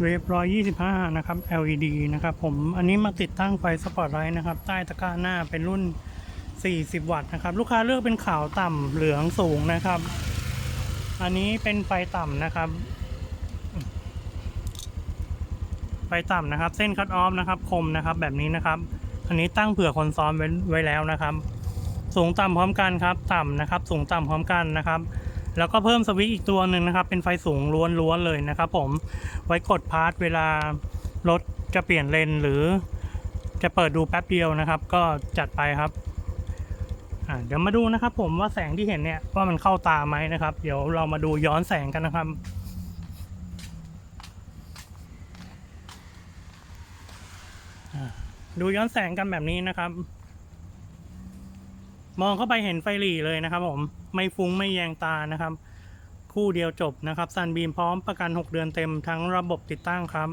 เวฟร้อยยี่สิบห้านะครับ LED นะครับผมอันนี้มาติดตั้งไฟสปอตไลท์นะครับ ใต้ตะกร้าหน้าเป็นรุ่น 40 วัตต์นะครับ ลูกค้าเลือกเป็นขาวต่ำเหลืองสูงนะครับ อันนี้เป็นไฟต่ำนะครับ ไฟต่ำนะครับ เส้นคัตออฟนะครับ คมนะครับ แบบนี้นะครับ อันนี้ตั้งเผื่อคนซ้อมไว้แล้วนะครับ สูงต่ำพร้อมกันครับ ต่ำนะครับ สูงต่ำพร้อมกันนะครับ แล้วก็เพิ่มสวิตช์อีกตัวหนึ่งนะครับ เป็นไฟสูงล้วนๆเลยนะครับผมไว้กดพาร์ทเวลารถจะเปลี่ยนเลนหรือจะเปิดดูแป๊บเดียวนะครับ ก็จัดไปครับเดี๋ยวมาดูนะครับ ผมว่าแสงที่เห็นเนี่ยว่ามันเข้าตาไหมนะครับ เดี๋ยวเรามาดูย้อนแสงกันนะครับดูย้อนแสงกันแบบนี้นะครับ มองเข้าไปเห็นไฟหลีเลยนะครับผมไม่ฟุ้งไม่แยงตานะครับ คู่เดียวจบนะครับซันบีมพร้อมประกัน 6 เดือนเต็มทั้งระบบติดตั้งครับ